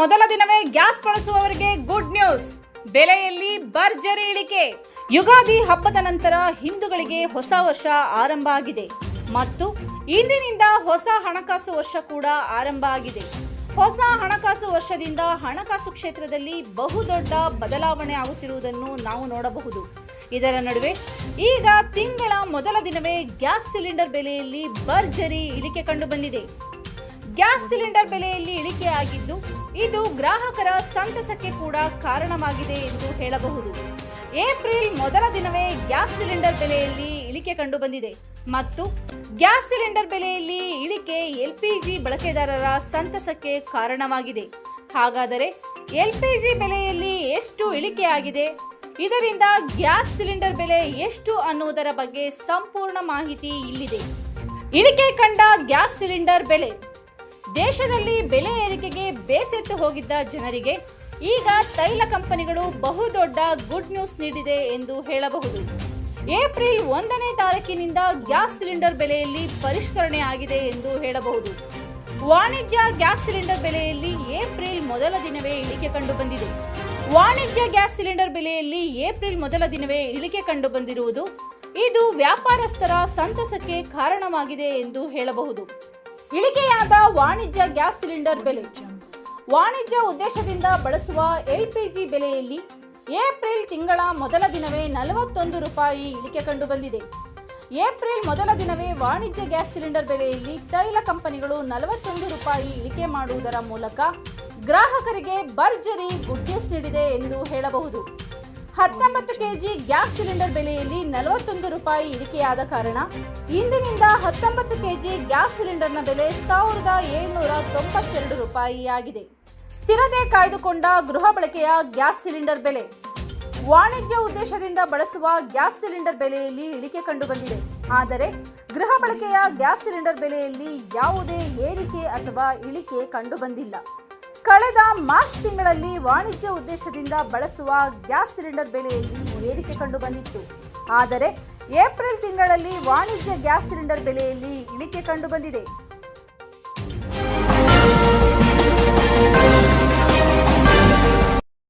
ಮೊದಲ ದಿನವೇ gas ಬಳಸುವವರಿಗೆ good news. ಬೆಲೆಯಲ್ಲಿ ಭರ್ಜರಿ ಇಳಿಕೆ. ಯುಗಾದಿ ಹಬ್ಬದ ನಂತರ ಹಿಂದೂಗಳಿಗೆ ಹೊಸ ವರ್ಷ ಆರಂಭ ಆಗಿದೆ. ಮತ್ತು ಇಂದಿನಿಂದ ಹೊಸ ಹಣಕಾಸು ವರ್ಷ ಕೂಡ ಆರಂಭ ಆಗಿದೆ. ಹೊಸ ಹಣಕಾಸು ವರ್ಷದಿಂದ ಹಣಕಾಸು ಕ್ಷೇತ್ರದಲ್ಲಿ ಬಹುದೊಡ್ಡ ಬದಲಾವಣೆ ಆಗುತ್ತಿರುವುದನ್ನು ನಾವು ನೋಡಬಹುದು. ಇದರ ನಡುವೆ ಈಗ ತಿಂಗಳ ಮೊದಲ ದಿನವೇ ಗ್ಯಾಸ್ ಸಿಲಿಂಡರ್ ಬೆಲೆಯಲ್ಲಿ ಭರ್ಜರಿ ಇಳಿಕೆ ಕಂಡುಬಂದಿದೆ ಗ್ಯಾಸ್ ಸಿಲಿಂಡರ್ ಬೆಲೆಯಲ್ಲಿ ಇಳಿಕೆಯಾಗಿದ್ದು, ಇದು ಗ್ರಾಹಕರ ಸಂತಸಕ್ಕೆ ಕೂಡ ಕಾರಣವಾಗಿದೆ ಎಂದು ಹೇಳಬಹುದು. ಏಪ್ರಿಲ್ ಮೊದಲ ದಿನವೇ ಗ್ಯಾಸ್ ಸಿಲಿಂಡರ್ ಬೆಲೆಯಲ್ಲಿ ಇಳಿಕೆ ಕಂಡುಬಂದಿದೆ. ಮತ್ತು ಗ್ಯಾಸ್ ಸಿಲಿಂಡರ್ ಬೆಲೆಯಲ್ಲಿ ಇಳಿಕೆ ಎಲ್ಪಿಜಿ ಬಳಕೆದಾರರ ಸಂತಸಕ್ಕೆ ಕಾರಣವಾಗಿದೆ. ಹಾಗಾದರೆ ಎಲ್ಪಿಜಿ ಬೆಲೆಯಲ್ಲಿ ಎಷ್ಟು ಇಳಿಕೆಯಾಗಿದೆ? ಇದರಿಂದ ಗ್ಯಾಸ್ ಸಿಲಿಂಡರ್ ಬೆಲೆ ಎಷ್ಟು ಅನ್ನುವುದರ ಬಗ್ಗೆ ಸಂಪೂರ್ಣ ಮಾಹಿತಿ ಇಲ್ಲಿದೆ. ಇಳಿಕೆ ಕಂಡ ಗ್ಯಾಸ್ ಸಿಲಿಂಡರ್ ಬೆಲೆ ದೇಶದಲ್ಲಿ ಬೆಲೆ ಏರಿಕೆಗೆ ಬೇಸೆತ್ತು ಹೋಗಿದ್ದ ಜನರಿಗೆ ಈಗ ತೈಲ ಕಂಪನಿಗಳು ಬಹುದೊಡ್ಡ ಗುಡ್ ನ್ಯೂಸ್ ನೀಡಿದೆ ಎಂದು ಹೇಳಬಹುದು. ಏಪ್ರಿಲ್ ಒಂದನೇ ತಾರೀಕಿನಿಂದ ಗ್ಯಾಸ್ ಸಿಲಿಂಡರ್ ಬೆಲೆಯಲ್ಲಿ ಪರಿಷ್ಕರಣೆ ಆಗಿದೆ ಎಂದು ಹೇಳಬಹುದು. ವಾಣಿಜ್ಯ ಗ್ಯಾಸ್ ಸಿಲಿಂಡರ್ ಬೆಲೆಯಲ್ಲಿ ಏಪ್ರಿಲ್ ಮೊದಲ ದಿನವೇ ಇಳಿಕೆ ಕಂಡುಬಂದಿದೆ. ವಾಣಿಜ್ಯ ಗ್ಯಾಸ್ ಸಿಲಿಂಡರ್ ಬೆಲೆಯಲ್ಲಿ ಏಪ್ರಿಲ್ ಮೊದಲ ದಿನವೇ ಇಳಿಕೆ ಕಂಡುಬಂದಿರುವುದು ಇದು ವ್ಯಾಪಾರಸ್ಥರ ಸಂತಸಕ್ಕೆ ಕಾರಣವಾಗಿದೆ ಎಂದು ಹೇಳಬಹುದು. ಇಳಿಕೆಯಾದ ವಾಣಿಜ್ಯ ಗ್ಯಾಸ್ ಸಿಲಿಂಡರ್ ಬೆಲೆ ವಾಣಿಜ್ಯ ಉದ್ದೇಶದಿಂದ ಬಳಸುವ ಎಲ್ಪಿಜಿ ಬೆಲೆಯಲ್ಲಿ ಏಪ್ರಿಲ್ ತಿಂಗಳ ಮೊದಲ ದಿನವೇ ನಲವತ್ತೊಂದು ರೂಪಾಯಿ ಇಳಿಕೆ ಕಂಡುಬಂದಿದೆ. ಏಪ್ರಿಲ್ ಮೊದಲ ದಿನವೇ ವಾಣಿಜ್ಯ ಗ್ಯಾಸ್ ಸಿಲಿಂಡರ್ ಬೆಲೆಯಲ್ಲಿ ತೈಲ ಕಂಪನಿಗಳು ನಲವತ್ತೊಂದು ರೂಪಾಯಿ ಇಳಿಕೆ ಮಾಡುವುದರ ಮೂಲಕ ಗ್ರಾಹಕರಿಗೆ ಭರ್ಜರಿ ಗುಡ್ ನೀಡಿದೆ ಎಂದು ಹೇಳಬಹುದು. ಹತ್ತೊಂಬತ್ತು ಕೆಜಿ ಗ್ಯಾಸ್ ಸಿಲಿಂಡರ್ ಬೆಲೆಯಲ್ಲಿ ನಲವತ್ತೊಂದು ರೂಪಾಯಿ ಇಳಿಕೆಯಾದ ಕಾರಣ ಇಂದಿನಿಂದ ಹತ್ತೊಂಬತ್ತು ಕೆಜಿ ಗ್ಯಾಸ್ ಸಿಲಿಂಡರ್ನ ಬೆಲೆ ಸಾವಿರದ ಏಳ್ನೂರ ತೊಂಬತ್ತೆರಡು ರೂಪಾಯಿಯಾಗಿದೆ. ಸ್ಥಿರತೆ ಕಾಯ್ದುಕೊಂಡ ಗೃಹ ಬಳಕೆಯ ಗ್ಯಾಸ್ ಸಿಲಿಂಡರ್ ಬೆಲೆ. ವಾಣಿಜ್ಯ ಉದ್ದೇಶದಿಂದ ಬಳಸುವ ಗ್ಯಾಸ್ ಸಿಲಿಂಡರ್ ಬೆಲೆಯಲ್ಲಿ ಇಳಿಕೆ ಕಂಡುಬಂದಿದೆ. ಆದರೆ ಗೃಹ ಬಳಕೆಯ ಗ್ಯಾಸ್ ಸಿಲಿಂಡರ್ ಬೆಲೆಯಲ್ಲಿ ಯಾವುದೇ ಏರಿಕೆ ಅಥವಾ ಇಳಿಕೆ ಕಂಡುಬಂದಿಲ್ಲ. ಕಳೆದ ಮಾರ್ಚ್ ತಿಂಗಳಲ್ಲಿ ವಾಣಿಜ್ಯ ಉದ್ದೇಶದಿಂದ ಬಳಸುವ ಗ್ಯಾಸ್ ಸಿಲಿಂಡರ್ ಬೆಲೆಯಲ್ಲಿ ಏರಿಕೆ ಕಂಡುಬಂದಿತ್ತು ಆದರೆ ಏಪ್ರಿಲ್ ತಿಂಗಳಲ್ಲಿ ವಾಣಿಜ್ಯ ಗ್ಯಾಸ್ ಸಿಲಿಂಡರ್ ಬೆಲೆಯಲ್ಲಿ ಇಳಿಕೆ ಕಂಡುಬಂದಿದೆ